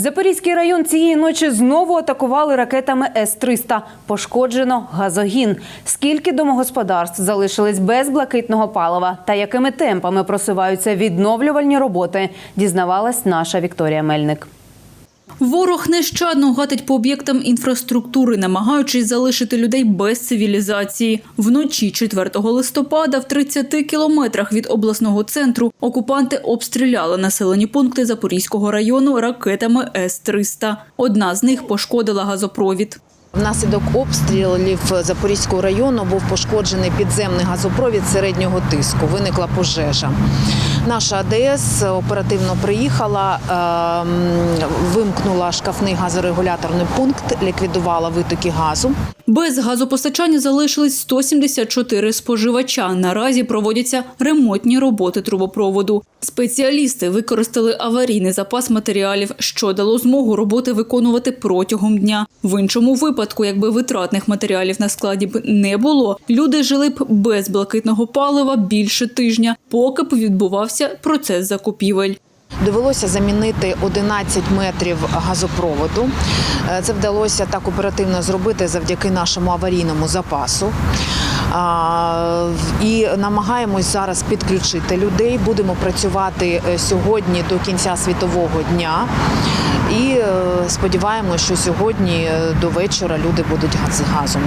Запорізький район цієї ночі знову атакували ракетами С-300. Пошкоджено газогін. Скільки домогосподарств залишились без блакитного палива та якими темпами просуваються відновлювальні роботи, дізнавалась наша Вікторія Мельник. Ворог нещадно гатить по об'єктам інфраструктури, намагаючись залишити людей без цивілізації. Вночі 4 листопада в 30 кілометрах від обласного центру окупанти обстріляли населені пункти Запорізького району ракетами С-300. Одна з них пошкодила газопровід. Внаслідок обстрілів Запорізького району був пошкоджений підземний газопровід середнього тиску. Виникла пожежа. Наша АДС оперативно приїхала, ем, вимкнула шкафний газорегуляторний пункт, ліквідувала витоки газу. Без газопостачання залишились 174 споживача. Наразі проводяться ремонтні роботи трубопроводу. Спеціалісти використали аварійний запас матеріалів, що дало змогу роботи виконувати протягом дня. В іншому випадку, якби витратних матеріалів на складі б не було, люди жили б без блакитного палива більше тижня, поки б відбувався процес закупівель. Довелося замінити 11 метрів газопроводу. Е, Це вдалося так оперативно зробити завдяки нашому аварійному запасу. І намагаємось зараз підключити людей. Будемо працювати е, сьогодні до кінця світового дня. Сподіваємося, що сьогодні е, до вечора люди будуть з газом.